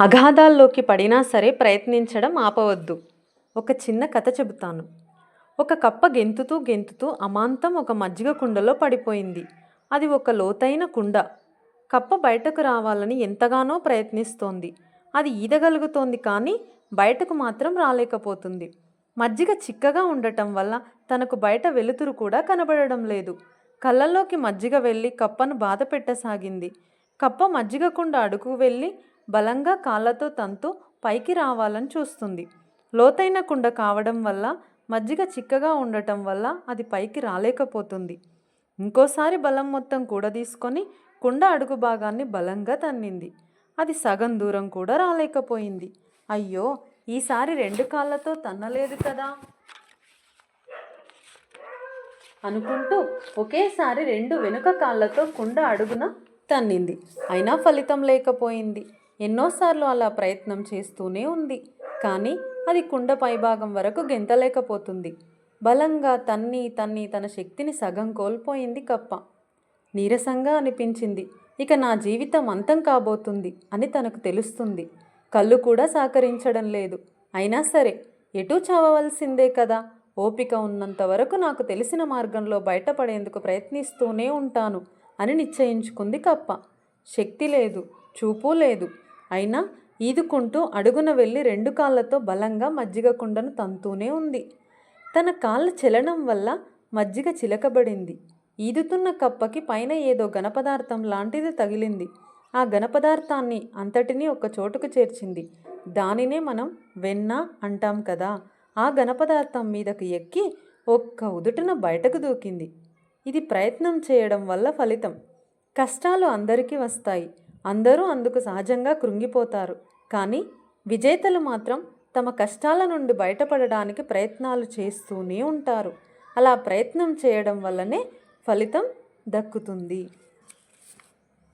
అగాధాల్లోకి పడినా సరే ప్రయత్నించడం ఆపవద్దు. ఒక చిన్న కథ చెబుతాను. ఒక కప్ప గెంతుతూ గెంతుతూ అమాంతం ఒక మజ్జిగ కుండలో పడిపోయింది. అది ఒక లోతైన కుండ. కప్ప బయటకు రావాలని ఎంతగానో ప్రయత్నిస్తోంది. అది ఈదగలుగుతోంది కానీ బయటకు మాత్రం రాలేకపోతుంది. మజ్జిగ చిక్కగా ఉండటం వల్ల తనకు బయట వెలుతురు కూడా కనబడడం లేదు. కళ్ళల్లోకి మజ్జిగ వెళ్ళి కప్పను బాధ పెట్టసాగింది కప్ప మజ్జిగ కుండ అడుగు వెళ్ళి బలంగా కాళ్ళతో తంతు పైకి రావాలని చూస్తుంది. లోతైన కుండ కావడం వల్ల మజ్జిగ చిక్కగా ఉండటం వల్ల అది పైకి రాలేకపోతుంది. ఇంకోసారి బలం మొత్తం కూడదీసుకొని కుండ అడుగు భాగాన్ని బలంగా తన్నింది. అది సగం దూరం కూడా రాలేకపోయింది. అయ్యో ఈసారి రెండు కాళ్ళతో తన్నలేదు కదా! అనుకుంటూ ఒకేసారి రెండు వెనుక కాళ్ళతో కుండ అడుగున తన్నింది. అయినా ఫలితం లేకపోయింది. ఎన్నోసార్లు అలా ప్రయత్నం చేస్తూనే ఉంది. కానీ అది కుండ పైభాగం వరకు గెంతలేకపోతుంది. బలంగా తన్ని తన్ని తన శక్తిని సగం కోల్పోయింది కప్ప. నీరసంగా అనిపించింది. ఇక నా జీవితం అంతం కాబోతుంది అని తనకు తెలుస్తుంది. కళ్ళు కూడా సహకరించడం లేదు. అయినా సరే ఎటూ చావవలసిందే కదా. ఓపిక ఉన్నంత వరకు నాకు తెలిసిన మార్గంలో బయటపడేందుకు ప్రయత్నిస్తూనే ఉంటాను అని నిశ్చయించుకుంది కప్ప. శక్తి లేదు చూపు లేదు. అయినా ఈదుకుంటూ అడుగున వెళ్ళి రెండు కాళ్ళతో బలంగా మజ్జిగ కుండను తంతూనే ఉంది. తన కాళ్ళ చలనం వల్ల మజ్జిగ చిలకబడింది. ఈదుతున్న కప్పకి పైన ఏదో ఘనపదార్థం లాంటిది తగిలింది. ఆ ఘనపదార్థాన్ని అంతటినీ ఒక చోటుకు చేర్చింది. దానినే మనం వెన్న అంటాం కదా. ఆ ఘనపదార్థం మీదకు ఎక్కి ఒక్క ఉదుటన బయటకు దూకింది. ఇది ప్రయత్నం చేయడం వల్ల ఫలితం. కష్టాలు అందరికీ వస్తాయి. అందరూ అందుకు సహజంగా కృంగిపోతారు. కానీ విజేతలు మాత్రం తమ కష్టాల నుండి బయటపడడానికి ప్రయత్నాలు చేస్తూనే ఉంటారు. అలా ప్రయత్నం చేయడం వల్లనే ఫలితం దక్కుతుంది.